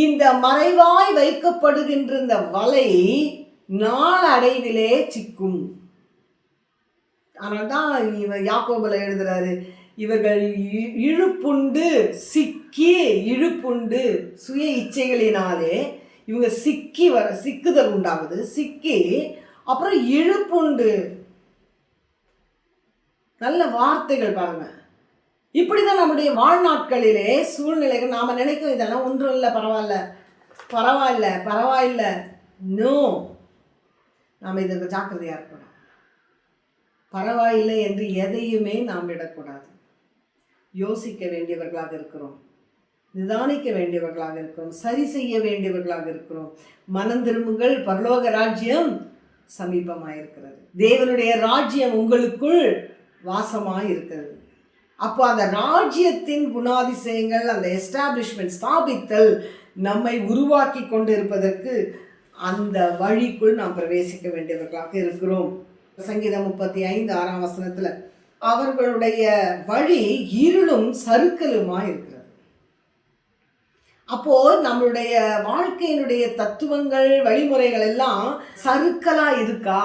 இந்த மறைவாய் வைக்கப்படுகின்ற இந்த வலை நாளடைவிலே சிக்கும். அதனால்தான் இவர் யாக்கோபில் எழுதுறாரு இவர்கள் இ- இழுப்புண்டு சிக்கி இழுப்புண்டு சுய இச்சைகளினாலே இவங்க சிக்கி வர சிக்குதல் உண்டாகுது. சிக்கி அப்புறம் இழுப்புண்டு. நல்ல வார்த்தைகள் பாருங்கள் இப்படிதான் நம்முடைய வாழ்நாட்களிலே சூழ்நிலைகள் நாம் நினைக்கும் இதெல்லாம் ஒன்றும் இல்லை பரவாயில்ல. பரவாயில்ல பரவாயில்ல. நோ நாம் இதற்கு ஜாக்கிரதையாக இருக்கணும். பரவாயில்லை என்று எதையுமே நாம் விடக்கூடாது. யோசிக்க வேண்டியவர்களாக இருக்கிறோம். நிதானிக்க வேண்டியவர்களாக இருக்கிறோம். சரி செய்ய வேண்டியவர்களாக இருக்கிறோம். மனம் திரும்புங்கள். பரலோக ராஜ்யம் சமீபமாயிருக்கிறது. தேவனுடைய ராஜ்யம் உங்களுக்குள் வாசமாக இருக்கிறது அப்போ அந்த ராஜ்யத்தின் குணாதிசயங்கள் அந்த எஸ்டாப்ளிஷ்மெண்ட் ஸ்தாபித்தல் நம்மை உருவாக்கி கொண்டு இருப்பதற்கு அந்த வழிக்குள் நாம் பிரவேசிக்க வேண்டியவர்களாக இருக்கிறோம். சங்கீதம் முப்பத்தி ஐந்து ஆறாம் வசனத்தில் அவர்களுடைய வழி இருளும் சருக்கலுமாக இருக்கிறது. அப்போ நம்மளுடைய வாழ்க்கையினுடைய தத்துவங்கள் வழிமுறைகள் எல்லாம் சருக்கலாக இருக்கா?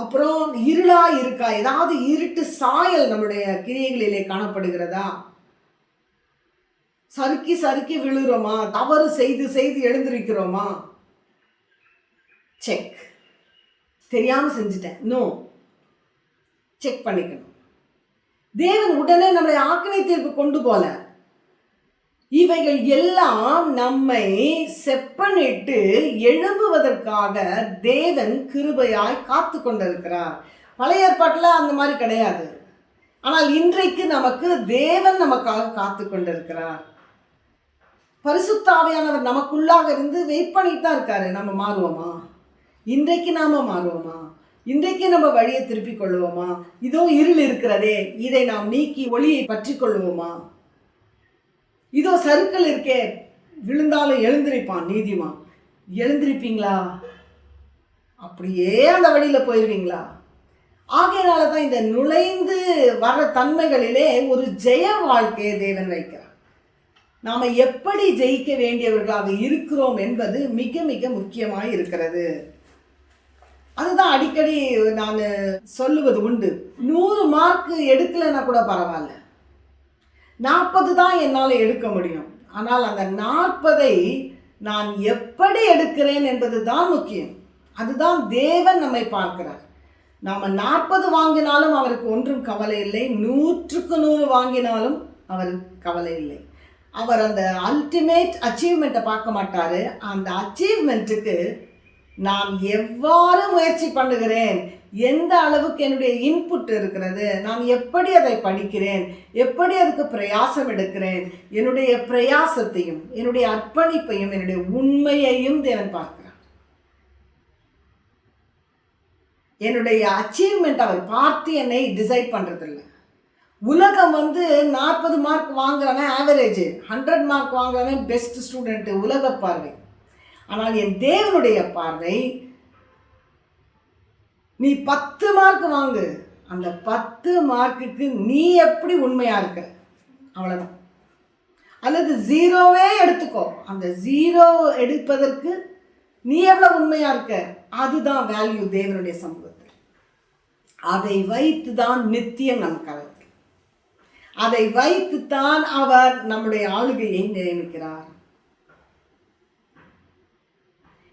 அப்புறம் இருளா இருக்கா? ஏதாவது இருட்டு சாயல் நம்முடைய கிரியைகளிலே காணப்படுகிறதா? சறுக்கி சறுக்கி விழுறோமா? தவறு செய்து செய்து எழுந்திருக்கிறோமா? செக் தெரியாம செஞ்சுட்டேன். நோ செக் பண்ணிக்கணும். தேவன் உடனே நம்மளை ஆக்கினை தீர்ப்பு கொண்டு போல. இவைகள் எல்லாம் நம்மை செப்பனிட்டு எழும்புவதற்காக தேவன் கிருபையாய் காத்து கொண்டிருக்கிறார். பழைய ஏற்பாட்டில் அந்த மாதிரி கிடையாது. ஆனால் இன்றைக்கு நமக்கு தேவன் நமக்காக காத்து கொண்டிருக்கிறார். பரிசுத்தாவையானவர் நமக்குள்ளாக இருந்து வெயிட் பண்ணிட்டு தான் இருக்காரு. நம்ம மாறுவோமா? இன்றைக்கு நாம மாறுவோமா? இன்றைக்கு நம்ம வழியை திருப்பிக் கொள்வோமா இதோ இருள் இருக்கிறதே. இதை நாம் நீக்கி ஒளியை பற்றி கொள்வோமா இதோ சருக்கள் இருக்கே. விழுந்தாலும் எழுந்திருப்பான் நீதிமான் எழுந்திருப்பீங்களா? அப்படியே அந்த வழியில் போயிடுவீங்களா ஆகையினால தான் இந்த நுழைந்து வர தன்மைகளிலே ஒரு ஜெய வாழ்க்கையை தேவன் வைக்கிறார். நாம் எப்படி ஜெயிக்க வேண்டியவர்களாக இருக்கிறோம் என்பது மிக மிக முக்கியமாக இருக்கிறது. அதுதான் அடிக்கடி நான் சொல்லுவது உண்டு. நூறு மார்க் எடுக்கலைன்னா கூட பரவாயில்ல. நாற்பது தான் என்னால் எடுக்க முடியும். ஆனால் அந்த நாற்பதை நான் எப்படி எடுக்கிறேன் என்பது தான் முக்கியம். அதுதான் தேவன் நம்மை பார்க்கிறார். நாம் நாற்பது வாங்கினாலும் அவருக்கு ஒன்றும் கவலை இல்லை. நூற்றுக்கு நூறு வாங்கினாலும் அவருக்கு கவலை இல்லை. அவர் அந்த அல்டிமேட் அச்சீவ்மெண்ட்டை பார்க்க மாட்டார். அந்த அச்சீவ்மெண்ட்டுக்கு நான் எவ்வாறு முயற்சி பண்ணுகிறேன் எந்த அளவுக்கு என்னுடைய இன்புட் இருக்கிறது? நான் எப்படி அதை படிக்கிறேன்? எப்படி அதுக்கு பிரயாசம் எடுக்கிறேன்? என்னுடைய பிரயாசத்தையும் என்னுடைய அர்ப்பணிப்பையும் என்னுடைய உண்மையையும் தேவன் பார்க்கிறான் என்னுடைய அச்சீவ்மெண்ட் அவர் பார்த்து என்னை டிசைட் பண்ணுறதில்ல உலகம் வந்து நாற்பது மார்க் வாங்குறவன் ஆவரேஜ் ஹண்ட்ரட் மார்க் வாங்குறவன் பெஸ்ட் ஸ்டூடெண்ட்டு உலக பார்வை. ஆனால் என் தேவனுடைய பார்வை நீ பத்து மார்க் வாங்கு. அந்த பத்து மார்க்குக்கு நீ எப்படி உண்மையாக இருக்க? அவ்வளோதான் அல்லது ஜீரோவே எடுத்துக்கோ. அந்த ஜீரோ எடுப்பதற்கு நீ எவ்வளோ உண்மையாக இருக்க? அதுதான் வேல்யூ தேவனுடைய சமூகத்தில். அதை வைத்து தான் நித்தியம் நம் கலத்தில் அதை வைத்து தான் அவர் நம்முடைய ஆளுகையை நியமிக்கிறார்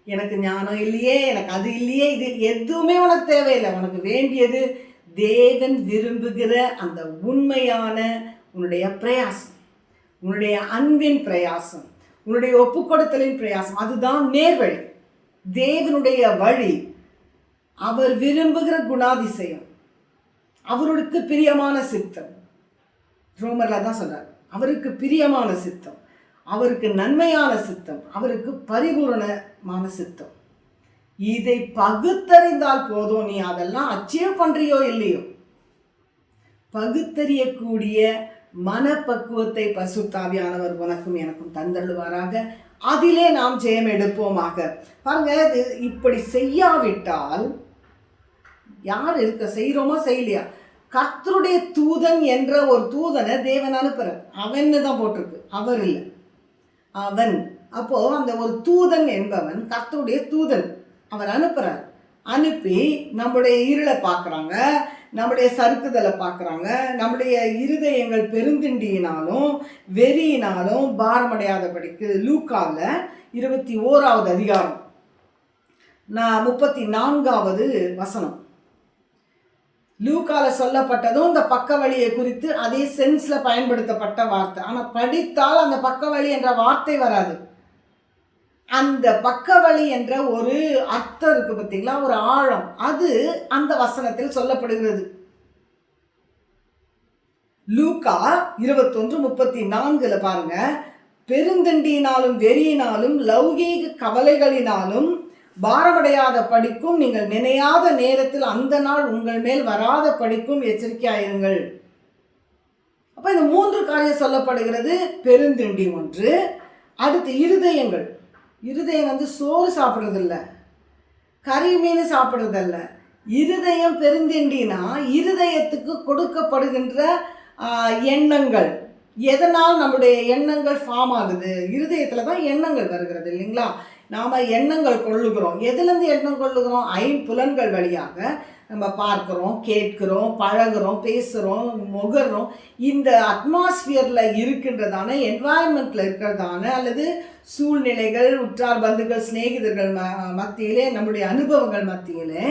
எனக்கு ஞானம் இல்லையே எனக்கு அது இல்லையே இது எதுவுமே உனக்கு தேவையில்லை. உனக்கு வேண்டியது தேவன் விரும்புகிற அந்த உண்மையான உன்னுடைய பிரயாசம். உன்னுடைய அன்பின் பிரயாசம். உன்னுடைய ஒப்புக்கொடுத்தலின் பிரயாசம். அதுதான் நேர்வழி. தேவனுடைய வழி. அவர் விரும்புகிற குணாதிசயம். அவருக்கு பிரியமான சித்தம். ரோமர்ல தான் சொல்கிறார் அவருக்கு பிரியமான சித்தம். அவருக்கு நன்மையான சித்தம் அவருக்கு பரிபூரணமான சித்தம். இதை பகுத்தறிந்தால் போதும் நீ அதெல்லாம் அச்சீவ் பண்றியோ இல்லையோ? பகுத்தறியக்கூடிய மனப்பக்குவத்தை பசுத்தாவியானவர் உனக்கும் எனக்கும் தந்தள்ளுவாராக. அதிலே நாம் ஜெயம் எடுப்போமாக. பாருங்க இது இப்படி செய்யாவிட்டால் யார் இருக்க செய்கிறோமோ செய்யலையா? கர்த்தருடைய தூதன் என்ற ஒரு தூதனை தேவன் அனுப்புறார். அவன்னு தான் போட்டிருக்கு. அவர் இல்லை. அவன். அப்போ அந்த ஒரு தூதன் என்பவன் கர்த்தருடைய தூதன் அவர் அனுப்புறார். அனுப்பி நம்முடைய இருளை பார்க்குறாங்க நம்முடைய சறுக்குதலை பார்க்குறாங்க நம்முடைய இருதயங்கள் பெருந்திண்டியினாலும் வெறியினாலும் பாரமடையாதபடிக்கு லூக்காவில் இருபத்தி ஓராவது அதிகாரம் நான் முப்பத்தி நான்காவது வசனம். லூக்கால சொல்லப்பட்டதும் இந்த பக்க வழியை குறித்து அதே சென்ஸ்ல பயன்படுத்தப்பட்ட வார்த்தை. ஆனால் படித்தால் அந்த பக்க வழி என்ற வார்த்தை வராது. அந்த பக்க வழி என்ற ஒரு அர்த்தம் இருக்கு பார்த்தீங்களா? ஒரு ஆழம். அது அந்த வசனத்தில் சொல்லப்படுகிறது. லூக்கா இருபத்தொன்று முப்பத்தி நான்குல பாருங்க. பெருந்தண்டியினாலும் வெறியினாலும் லௌகீக கவலைகளினாலும் பாரமடையாத படிக்கும் நீங்கள் நினையாத நேரத்தில் அந்த நாள் உங்கள் மேல் வராத படிக்கும் எச்சரிக்கையாயிருங்கள். அப்போ இந்த மூன்று காரியம் சொல்லப்படுகிறது. பெருந்திண்டி ஒன்று. அடுத்து இருதயங்கள். இருதயம் வந்து சோறு சாப்பிட்றதில்ல. கறி மீன் சாப்பிட்றதில்ல. இருதயம் பெருந்திண்டினா இருதயத்துக்கு கொடுக்கப்படுகின்ற எண்ணங்கள். எதனால் நம்முடைய எண்ணங்கள் ஃபார்ம் ஆகுது? இருதயத்தில் தான் எண்ணங்கள் வருகிறது இல்லைங்களா? நாம் எண்ணங்கள் கொள்ளுகிறோம். எதுலேருந்து எண்ணம் கொள்ளுகிறோம்? ஐம்புலன்கள் வழியாக நம்ம பார்க்குறோம் கேட்கிறோம் பழகுறோம் பேசுகிறோம் முகர்றோம் இந்த அட்மாஸ்பியரில் இருக்கின்றதான என்வாயன்மெண்ட்டில் இருக்கிறதான அல்லது சூழ்நிலைகள் உற்றார் பந்துகள் சிநேகிதர்கள் ம மத்தியிலே நம்முடைய அனுபவங்கள் மத்தியிலே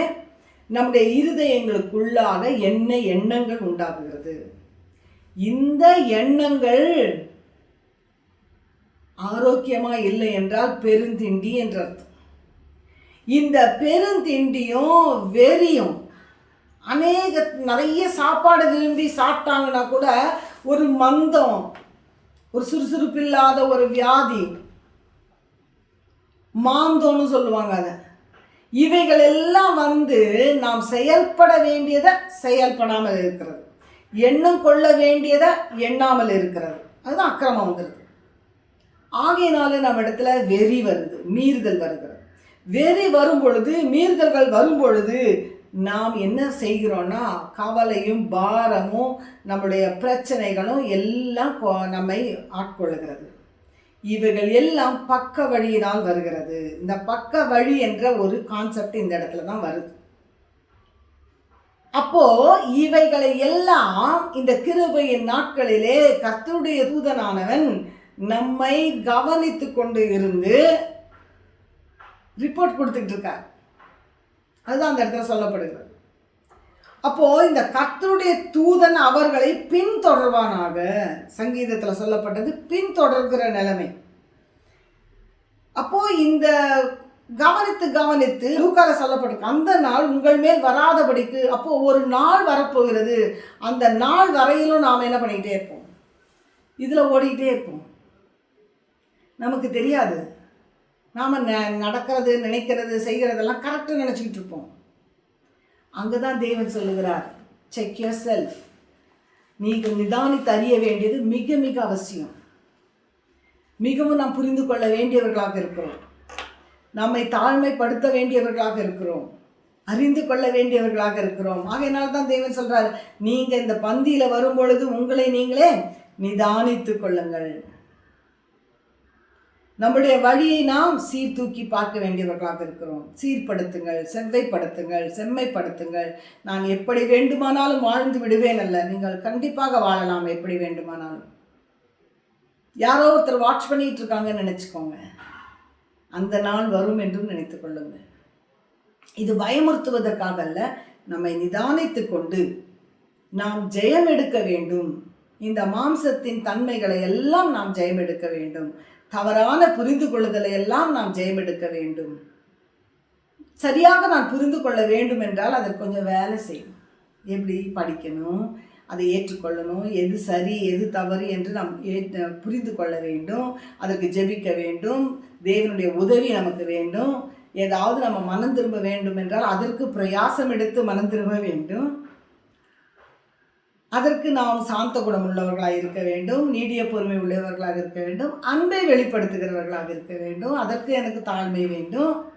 நம்முடைய இருதயங்களுக்குள்ளாக என்ன எண்ணங்கள் உண்டாகுகிறது? இந்த எண்ணங்கள் ஆரோக்கியமாக இல்லை என்றால் பெருந்திண்டி என்ற அர்த்தம். இந்த பெருந்திண்டியும் வெறியும் அநேக நிறைய சாப்பாடு விரும்பி சாப்பிட்டாங்கன்னா கூட ஒரு மந்தம் ஒரு சுறுசுறுப்பு இல்லாத ஒரு வியாதி மாந்தோன்னு சொல்லுவாங்க அதை. இவைகள் எல்லாம் வந்து நாம் செயல்பட வேண்டியதை செயல்படாமல் இருக்கிறது. எண்ணம் கொள்ள வேண்டியதை எண்ணாமல் இருக்கிறது. அதுதான் அக்கிரமம் வந்துடுது ஆகையினால நம்ம இடத்துல வெறி வருது மீறுதல் வருகிறது. வெறி வரும் பொழுது மீறுதல்கள் வரும் பொழுது நாம் என்ன செய்கிறோம்னா கவலையும் பாரமும் நம்முடைய பிரச்சனைகளும் எல்லாம் கொ- நம்மை ஆட்கொள்ளுகிறது. இவைகள் எல்லாம் பக்க வழியினால் வருகிறது. இந்த பக்க வழி என்ற ஒரு கான்செப்ட் இந்த இடத்துல தான் வருது. அப்போ இவைகளை எல்லாம் இந்த கிருபையின் நாட்களிலே கர்த்தருடைய தூதனானவன் நம்மை கவனித்து கொண்டு இருந்து ரிப்போர்ட் கொடுத்துட்டு இருக்கார். அதுதான் அந்த இடத்துல சொல்லப்படுகிறது. அப்போ இந்த கர்த்தருடைய தூதன் அவர்களை பின்தொடர்வானாக சங்கீதத்தில் சொல்லப்பட்டது பின்தொடர்கிற நிலைமை. அப்போ இந்த கவனித்து கவனித்து லூக்கால சொல்லப்பட்டிருக்கு. அந்த நாள் உங்கள் மேல் வராதபடிக்கு அப்போ ஒரு நாள் வரப்போகிறது. அந்த நாள் வரையிலும் நாம் என்ன பண்ணிக்கிட்டே இருப்போம்? இதில் ஓடிக்கிட்டே இருப்போம். நமக்கு தெரியாது. நாம் ந நடக்கிறது நினைக்கிறது செய்கிறதெல்லாம் கரெக்டாக நினச்சிக்கிட்டு இருப்போம். அங்கே தான் தேவன் சொல்லுகிறார் செக் யுவர் செல்ஃப் நீங்கள் நிதானித்து அறிய வேண்டியது மிக மிக அவசியம். மிகவும் நாம் புரிந்து கொள்ள வேண்டியவர்களாக இருக்கிறோம். நம்மை தாழ்மைப்படுத்த வேண்டியவர்களாக இருக்கிறோம். அறிந்து கொள்ள வேண்டியவர்களாக இருக்கிறோம். ஆகையினால தான் தேவன் சொல்கிறார் நீங்கள் இந்த பந்தியில் வரும் பொழுது உங்களை நீங்களே நிதானித்து கொள்ளுங்கள். நம்முடைய வழியை நாம் சீர்தூக்கி பார்க்க வேண்டியவர்களாக இருக்கிறோம். சீர்படுத்துங்கள் செவ்வைப்படுத்துங்கள் செம்மைப்படுத்துங்கள். நான் எப்படி வேண்டுமானாலும் வாழ்ந்து விடுவேன் அல்ல. நீங்கள் கண்டிப்பாக வாழலாம் எப்படி வேண்டுமானாலும். யாரோ ஒருத்தர் வாட்ச் பண்ணிகிட்டு இருக்காங்கன்னு நினச்சிக்கோங்க. அந்த நாள் வரும் என்றும் நினைத்து கொள்ளுங்கள். இது பயமுறுத்துவதற்காக அல்ல நம்மை நிதானித்து கொண்டு நாம் ஜெயம் எடுக்க வேண்டும். இந்த மாம்சத்தின் தன்மைகளை எல்லாம் நாம் ஜெயம் எடுக்க வேண்டும். தவறான புரிந்து கொள்ளுதலை எல்லாம் நாம் ஜெயம் எடுக்க வேண்டும். சரியாக நான் புரிந்து கொள்ள வேண்டும் என்றால் அதற்கு கொஞ்சம் வேலை செய்யணும். எப்படி? படிக்கணும். அதை ஏற்றுக்கொள்ளணும். எது சரி எது தவறு என்று நாம் ஏற்று புரிந்து கொள்ள வேண்டும். அதற்கு ஜெபிக்க வேண்டும். தேவனுடைய உதவி நமக்கு வேண்டும். ஏதாவது நம்ம மனம் திரும்ப வேண்டும் என்றால் அதற்கு பிரயாசம் எடுத்து மனம் திரும்ப வேண்டும். அதற்கு நாம் சாந்த குணம் உள்ளவர்களாக இருக்க வேண்டும். நீடிய பொறுமை உள்ளவர்களாக இருக்க வேண்டும். அன்பை வெளிப்படுத்துகிறவர்களாக இருக்க வேண்டும். அதற்கு எனக்கு தாழ்மை வேண்டும்.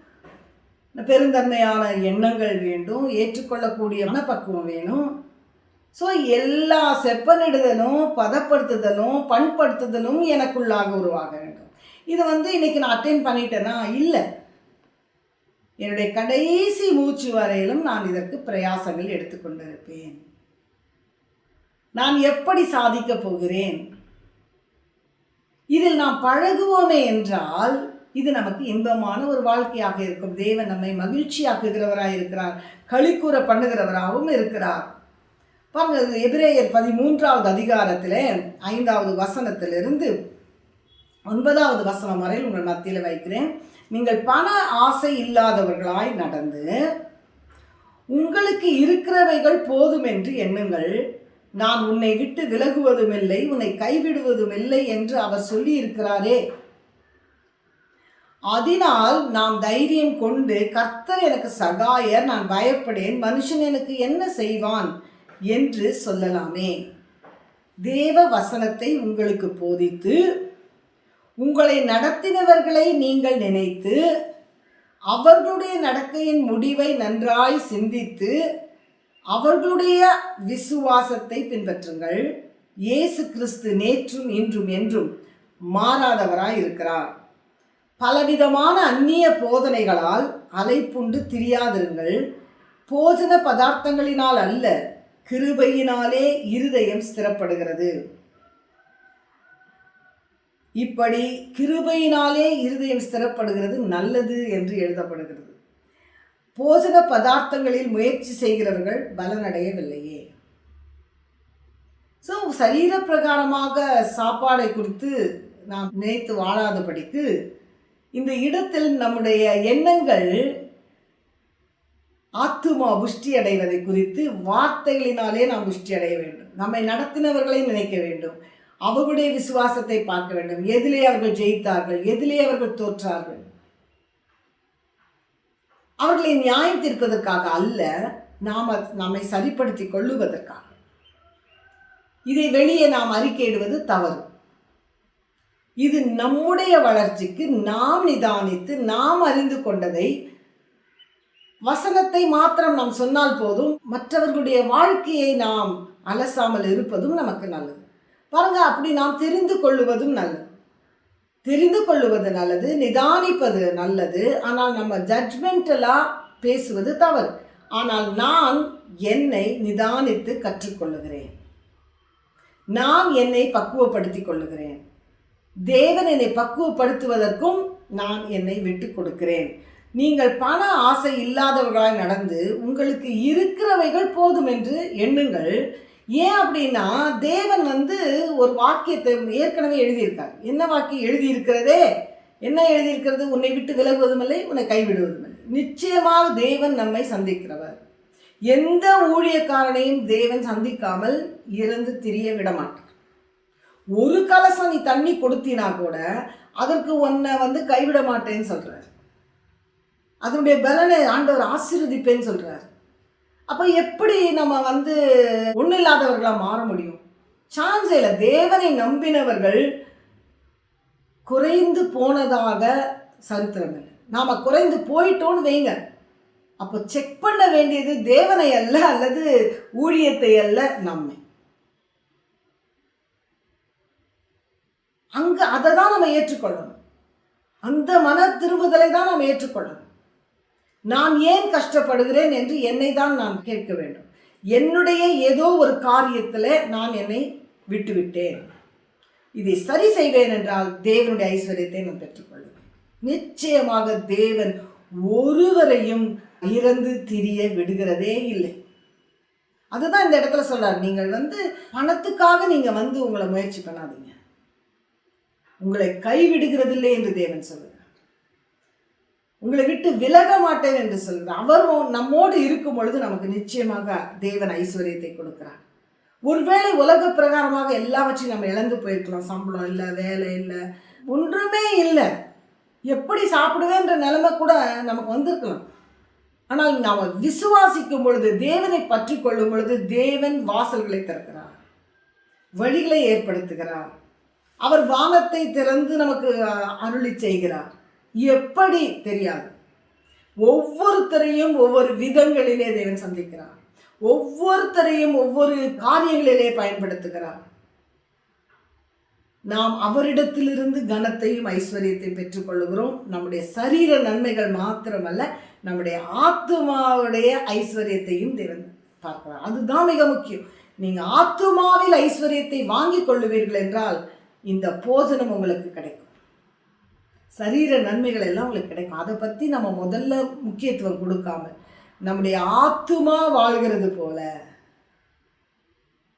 பெருந்தன்மையான எண்ணங்கள் வேண்டும். ஏற்றுக்கொள்ளக்கூடிய மனப்பக்குவம் வேணும். ஸோ எல்லா செப்பனிடுதலும் பதப்படுத்துதலும் பண்படுத்துதலும் எனக்குள்ளாக உருவாக வேண்டும். இது வந்து இன்னைக்கு நான் அட்டென்ட் பண்ணிட்டேனா? இல்லை. என்னுடைய கடைசி மூச்சு வரையிலும் நான் இதற்கு பிரயாசங்கள் எடுத்துக்கொண்டிருப்பேன் நான் எப்படி சாதிக்கப் போகிறேன்? இதில் நாம் பழகுவோமே என்றால் இது நமக்கு இன்பமான ஒரு வாழ்க்கையாக இருக்கும். தேவன் நம்மை மகிழ்ச்சியாக்குகிறவராக இருக்கிறார் களிக்கூற பண்ணுகிறவராகவும் இருக்கிறார். பாருங்க எபிரேயர் பதிமூன்றாவது அதிகாரத்தில் ஐந்தாவது வசனத்திலிருந்து ஒன்பதாவது வசனம் வரையில் உங்கள் மத்தியில் வைக்கிறேன். நீங்கள் பண ஆசை இல்லாதவர்களாய் நடந்து உங்களுக்கு இருக்கிறவைகள் போதும் என்று எண்ணுங்கள். நான் உன்னை விட்டு விலகுவதுமில்லை உன்னை கைவிடுவதுமில்லை என்று அவர் சொல்லி இருக்கிறாரே அதனால் நாம் தைரியம் கொண்டு கர்த்தர் எனக்கு சகாயர் நான் பயப்படேன் மனுஷன் எனக்கு என்ன செய்வான்? என்று சொல்லலாமே. தேவ வசனத்தை உங்களுக்கு போதித்து உங்களை நடத்தினவர்களை நீங்கள் நினைத்து அவர்களுடைய நடக்கையின் முடிவை நன்றாய் சிந்தித்து அவர்களுடைய விசுவாசத்தை பின்பற்றுங்கள். இயேசு கிறிஸ்து நேற்றும் இன்றும் என்றும் மாறாதவராய் இருக்கிறார். பலவிதமான அந்நிய போதனைகளால் அலைப்புண்டு திரியாதிருங்கள். போஜன பதார்த்தங்களினால் அல்ல கிருபையினாலே இருதயம் ஸ்திரப்படுகிறது. இப்படி கிருபையினாலே இருதயம் ஸ்திரப்படுகிறது நல்லது என்று எழுதப்படுகிறது. போஜன பதார்த்தங்களில் முயற்சி செய்கிறவர்கள் பலனடையவில்லையே. ஸோ சரீர பிரகாரமாக சாப்பாடை குறித்து நாம் நினைத்து வாழாதபடிக்கு இந்த இடத்தில் நம்முடைய எண்ணங்கள் ஆத்துமா புஷ்டி அடைவதை குறித்து வார்த்தைகளினாலே நாம் புஷ்டி அடைய வேண்டும். நம்மை நடத்தினவர்களை நினைக்க வேண்டும். அவர்களுடைய விசுவாசத்தை பார்க்க வேண்டும். எதிலே அவர்கள் ஜெயித்தார்கள் எதிலே அவர்கள் தோற்றார்கள். அவர்களை நியாயம் தீர்ப்பதற்காக அல்ல நாம் நம்மை சரிப்படுத்தி கொள்ளுவதற்காக. இதை வெளியே நாம் அறிக்கையிடுவது தவறு. இது நம்முடைய வளர்ச்சிக்கு நாம் நிதானித்து நாம் அறிந்து கொண்டதை வசனத்தை மாத்திரம் நாம் சொன்னால் போதும் மற்றவர்களுடைய வாழ்க்கையை நாம் அலசாமல் இருப்பதும் நமக்கு நல்லது. பாருங்க அப்படி நாம் தெரிந்து கொள்ளுவதும் நல்லது. தெரிந்து கொள்ளுவது நல்லது நிதானிப்பது நல்லது ஆனால் நம்ம ஜட்ஜ்மெண்டலாக பேசுவது தவறு. ஆனால் நான் என்னை நிதானித்து கற்றுக்கொள்ளுகிறேன். நான் என்னை பக்குவப்படுத்திக் கொள்ளுகிறேன். தேவன் என்னை பக்குவப்படுத்துவதற்கும் நான் என்னை விட்டு கொடுக்கிறேன். நீங்கள் பண ஆசை இல்லாதவர்களாய் நடந்து உங்களுக்கு இருக்கிறவைகள் போதும் என்று எண்ணுங்கள். ஏன் அப்படின்னா தேவன் வந்து ஒரு வாக்கியத்தை ஏற்கனவே எழுதியிருக்கார். என்ன வாக்கியம் எழுதியிருக்கிறதே? என்ன எழுதியிருக்கிறது? உன்னை விட்டு விலகுவதும் இல்லை உன்னை கைவிடுவதும் இல்லை நிச்சயமாக தேவன் நம்மை சந்திக்கிறவர். எந்த ஊழியக்காரனையும் தேவன் சந்திக்காமல் இறந்து திரிய விடமாட்டார். ஒரு கலசம் நீ தண்ணி கொடுத்தினா கூட அதற்கு உன்னை வந்து கைவிட மாட்டேன்னு சொல்கிற அதனுடைய பலனை ஆண்டவர் ஆசீர்வதிப்பேன்னு சொல்கிறார் அப்போ எப்படி நம்ம வந்து ஒன்றும் இல்லாதவர்களாக மாற முடியும்? சான்ஸே இல்லை தேவனை நம்பினவர்கள் குறைந்து போனதாக சரித்திரம் இல்லை. நாம் குறைந்து போயிட்டோன்னு வைங்க. அப்போ செக் பண்ண வேண்டியது தேவனை அல்ல அல்லது ஊழியத்தை அல்ல நம்மை. அங்கே அதை தான் நம்ம ஏற்றுக்கொள்ளணும். அந்த மன திரும்புதலை தான் நாம் ஏற்றுக்கொள்ளணும். நான் ஏன் கஷ்டப்படுகிறேன் என்று என்னை தான் நான் கேட்க வேண்டும். என்னுடைய ஏதோ ஒரு காரியத்தில் நான் என்னை விட்டுவிட்டேன். இதை சரி செய்வேன் என்றால் தேவனுடைய ஐஸ்வர்யத்தை நான் பெற்றுக்கொள்வேன். நிச்சயமாக தேவன் ஒருவரையும் இறந்து திரிய விடுகிறதே இல்லை. அதுதான் இந்த இடத்துல சொல்றார். நீங்கள் வந்து பணத்துக்காக நீங்கள் வந்து உங்களை முயற்சி பண்ணாதீங்க. உங்களை கைவிடுகிறதில்லை என்று தேவன் சொல்லுகிறார் உங்களை விட்டு விலக மாட்டேன் என்று சொல்கிறார் அவர் நம்மோடு இருக்கும் பொழுது நமக்கு நிச்சயமாக தேவன் ஐஸ்வர்யத்தை கொடுக்கிறார். ஒருவேளை உலக பிரகாரமாக எல்லாவற்றையும் நம்ம இழந்து போயிருக்கலாம். சம்பளம் இல்லை வேலை இல்லை ஒன்றுமே இல்லை. எப்படி சாப்பிடுவேன்ற நிலைமை கூட நமக்கு வந்திருக்கலாம். ஆனால் நாம் விசுவாசிக்கும் பொழுது தேவனை பற்றி கொள்ளும் பொழுது தேவன் வாசல்களை திறக்கிறார். வழிகளை ஏற்படுத்துகிறார். அவர் வானத்தை திறந்து நமக்கு அருளி செய்கிறார். எப்படி தெரியாது? ஒவ்வொருத்தரையும் ஒவ்வொரு விதங்களிலே தேவன் சந்திக்கிறார். ஒவ்வொருத்தரையும் ஒவ்வொரு காரியங்களிலே பயன்படுத்துகிறார். நாம் அவரிடத்திலிருந்து கனத்தையும் ஐஸ்வர்யத்தையும் பெற்றுக்கொள்கிறோம் நம்முடைய சரீர நன்மைகள் மாத்திரமல்ல நம்முடைய ஆத்மாவுடைய ஐஸ்வர்யத்தையும் தேவன் பார்க்கிறார். அதுதான் மிக முக்கியம். நீங்கள் ஆத்மாவில் ஐஸ்வர்யத்தை வாங்கி கொள்ளுவீர்கள் என்றால் இந்த போஜனம் உங்களுக்கு கிடைக்கும். சரீர நன்மைகள் எல்லாம் உங்களுக்கு கிடைக்கும். அதை பற்றி நம்ம முதல்ல முக்கியத்துவம் கொடுக்காம நம்முடைய ஆத்துமா வாழ்கிறது போல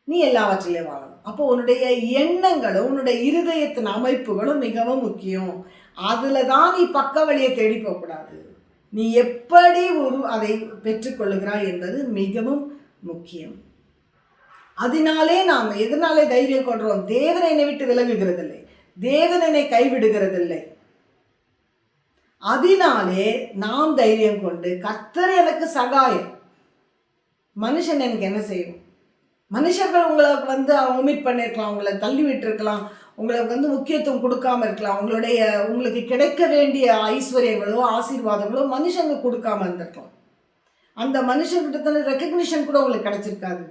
நீ எல்லாவற்றிலையும் வாழணும். அப்போ உன்னுடைய எண்ணங்களும் உன்னுடைய இருதயத்தின் அமைப்புகளும் மிகவும் முக்கியம். அதில் தான் நீ பக்க வழியை தேடி போகக்கூடாது. நீ எப்படி ஒரு அதை பெற்றுக்கொள்ளுகிறாய் என்பது மிகவும் முக்கியம். அதனாலே நாம் எதனாலே தைரியம் கொள்கிறோம் தேவனை என்னை விட்டு விலகுகிறதில்லை. தேவன் என்னை கைவிடுகிறதில்லை. அதனாலே நாம் தைரியம் கொண்டு கர்த்தர் எனக்கு சகாயம். மனுஷன் எனக்கு என்ன செய்யும்? மனுஷர்கள் உங்களை வந்து ஒமிட் பண்ணியிருக்கலாம் உங்களை தள்ளி விட்டுருக்கலாம் உங்களுக்கு வந்து முக்கியத்துவம் கொடுக்காம இருக்கலாம் உங்களுடைய உங்களுக்கு கிடைக்க வேண்டிய ஐஸ்வர்யங்களோ ஆசீர்வாதங்களோ மனுஷங்க கொடுக்காம இருந்திருக்கலாம். அந்த மனுஷங்கிட்ட ரெக்கக்னிஷன் கூட உங்களுக்கு கிடைச்சிருக்காது.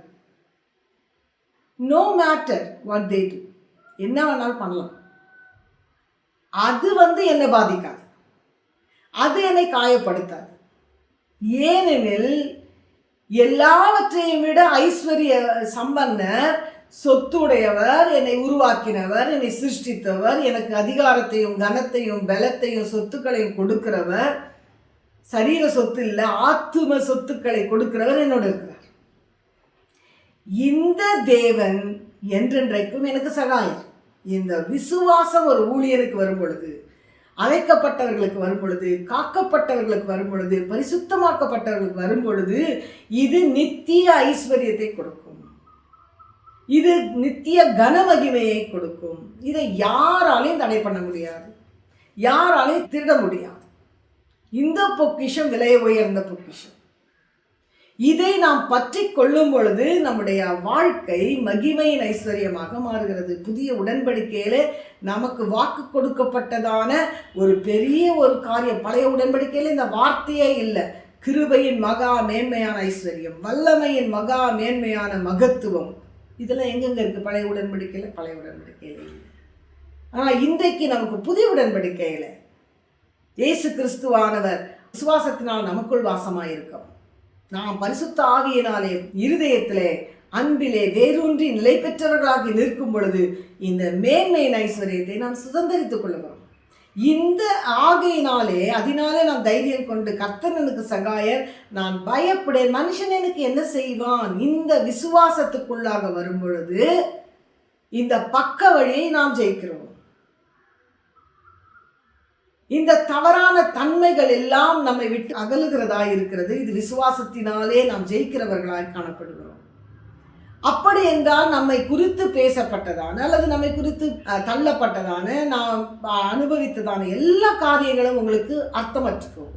No matter what they do என்ன வேணாலும் பண்ணலாம். அது வந்து என்னை பாதிக்காது. அது என்னை காயப்படுத்தாது. ஏனெனில் எல்லாவற்றையும் விட ஐஸ்வர்ய சம்பன்னர் சொத்துடையவர் என்னை உருவாக்கினவர் என்னை சிருஷ்டித்தவர் எனக்கு அதிகாரத்தையும் கனத்தையும் பலத்தையும் சொத்துக்களையும் கொடுக்கிறவர். சரீர சொத்து இல்லை ஆத்தும சொத்துக்களை கொடுக்கிறவர் என்னோட இருக்கிறார். இந்த தேவன் என்றென்றைக்கும் எனக்கு சகாயம். இந்த விசுவாசம் ஒரு ஊழியனுக்கு வரும் பொழுது அழைக்கப்பட்டவர்களுக்கு வரும் பொழுது காக்கப்பட்டவர்களுக்கு வரும் பொழுது பரிசுத்தமாக்கப்பட்டவர்களுக்கு வரும் பொழுது இது நித்திய ஐஸ்வர்யத்தை கொடுக்கும். இது நித்திய கனமகிமையை கொடுக்கும். இதை யாராலையும் தடை பண்ண முடியாது. யாராலையும் திருட முடியாது. இந்த பொக்கிஷம் விலை உயர்ந்த பொக்கிஷம். இதை நாம் பற்றி கொள்ளும் பொழுது நம்முடைய வாழ்க்கை மகிமையின் ஐஸ்வர்யமாக மாறுகிறது. புதிய உடன்படிக்கையில நமக்கு வாக்கு கொடுக்கப்பட்டதான ஒரு பெரிய ஒரு காரியம். பழைய உடன்படிக்கையில இந்த வார்த்தையே இல்லை. கிருபையின் மகா மேன்மையான ஐஸ்வர்யம் வல்லமையின் மகா மேன்மையான மகத்துவம். இதெல்லாம் எங்கெங்க இருக்கு? பழைய உடன்படிக்கையில? பழைய உடன்படிக்கையில ஆனால் இன்றைக்கு நமக்கு புதிய உடன்படிக்கையில இயேசு கிறிஸ்துவானவர் விசுவாசத்தினால் நமக்குள் வாசமாயிருக்கோம் நாம் பரிசுத்த ஆவியினாலே இருதயத்திலே அன்பிலே வேரூன்றி நிலை பெற்றவர்களாகி நிற்கும் பொழுது இந்த மேன்மையின் ஐஸ்வர்யத்தை நாம் சுதந்திரித்துக் கொள்ளுகிறோம். இந்த ஆகையினாலே அதனாலே நான் தைரியம் கொண்டு கர்த்தன் எனக்கு சகாயர் நான் பயப்படேன் மனுஷன் எனக்கு என்ன செய்வான்? இந்த விசுவாசத்துக்குள்ளாக வரும் பொழுது இந்த பக்க வழியை நாம் ஜெயிக்கிறோம். இந்த தவறான தன்மைகள் எல்லாம் நம்மை விட்டு அகலுகிறதா இருக்கிறது. இது விசுவாசத்தினாலே நாம் ஜெயிக்கிறவர்களாய் காணப்படுகிறோம். அப்படி என்றால் நம்மை குறித்து பேசப்பட்டதான அல்லது நம்மை குறித்து தள்ளப்பட்டதான நாம் அனுபவித்ததான எல்லா காரியங்களும் உங்களுக்கு அர்த்தமற்றுக்கும்.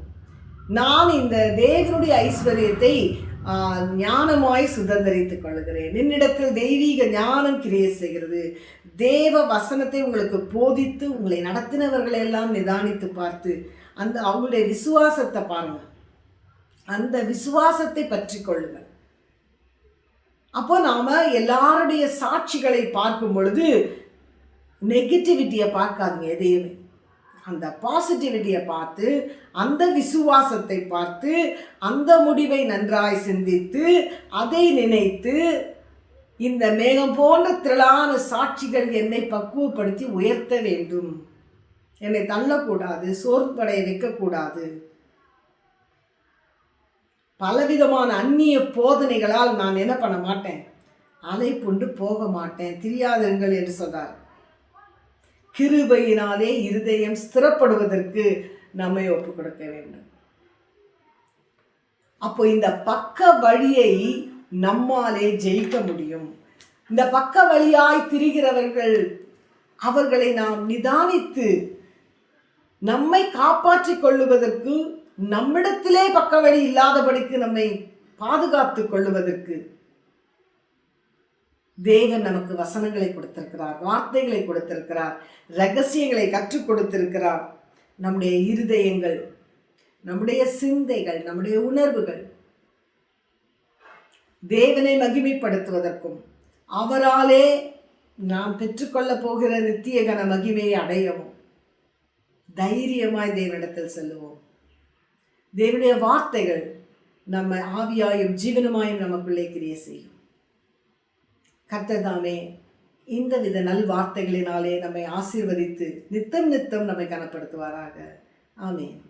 நான் இந்த தேவனுடைய ஐஸ்வர்யத்தை ஞானமாய் சுதந்திரித்துக் கொள்கிறேன் என்னிடத்தில் தெய்வீக ஞானம் கிரியை செய்கிறது. தேவ வசனத்தை உங்களுக்கு போதித்து உங்களை நடத்தினவர்களை எல்லாம் நிதானித்து பார்த்து அந்த அவங்களுடைய விசுவாசத்தை பாருங்க. அந்த விசுவாசத்தை பற்றி கொள்ளுங்கள். அப்போ நாம எல்லாருடைய சாட்சிகளை பார்க்கும் பொழுது நெகட்டிவிட்டியை பார்க்காதுங்க எதையுமே. அந்த பாசிட்டிவிட்டியை பார்த்து அந்த விசுவாசத்தை பார்த்து அந்த முடிவை நன்றாய் சிந்தித்து அதை நினைத்து இந்த மேகம் போன்ற திரளான சாட்சிகள் என்னை பக்குவப்படுத்தி உயர்த்த வேண்டும். என்னை தள்ளக்கூடாது சோர்வடைய வைக்கக்கூடாது. பலவிதமான அந்நிய போதனைகளால் நான் என்ன பண்ண மாட்டேன்? அலைப்புண்டு போக மாட்டேன். தெரியாதிருங்கள் என்று சொன்னார். கிருபையினாலே இருதயம் ஸ்திரப்படுவதற்கு நம்மை ஒப்பு கொடுக்க வேண்டும். அப்போ இந்த பக்க வழியை நம்மாலே ஜெயிக்க முடியும். இந்த பக்க வழியாய் திரிகிறவர்கள் அவர்களை நாம் நிதானித்து நம்மை காப்பாற்றிக் கொள்ளுவதற்கு நம்மிடத்திலே பக்க வழி இல்லாதபடிக்கு நம்மை பாதுகாத்துக் கொள்ளுவதற்கு தேவன் நமக்கு வசனங்களை கொடுத்திருக்கிறார் வார்த்தைகளை கொடுத்திருக்கிறார் ரகசியங்களை கற்றுக் கொடுத்திருக்கிறார். நம்முடைய இருதயங்கள் நம்முடைய சிந்தைகள் நம்முடைய உணர்வுகள் தேவனை மகிமைப்படுத்துவதற்கும் அவராலே நாம் பெற்றுக்கொள்ளப் போகிற நித்திய கன மகிமையை அடையவும் தைரியமாய் தேவனிடத்தில் செல்லுவோம். தேவனுடைய வார்த்தைகள் நம்ம ஆவியாயும் ஜீவனமாயும் நமக்குள்ளே கிரிய செய்யும். கர்த்ததாமே இந்த வித நல் வார்த்தைகளினாலே நம்மை ஆசீர்வதித்து நித்தம் நித்தம் நம்மை கனப்படுத்துவாராக. ஆமேன்.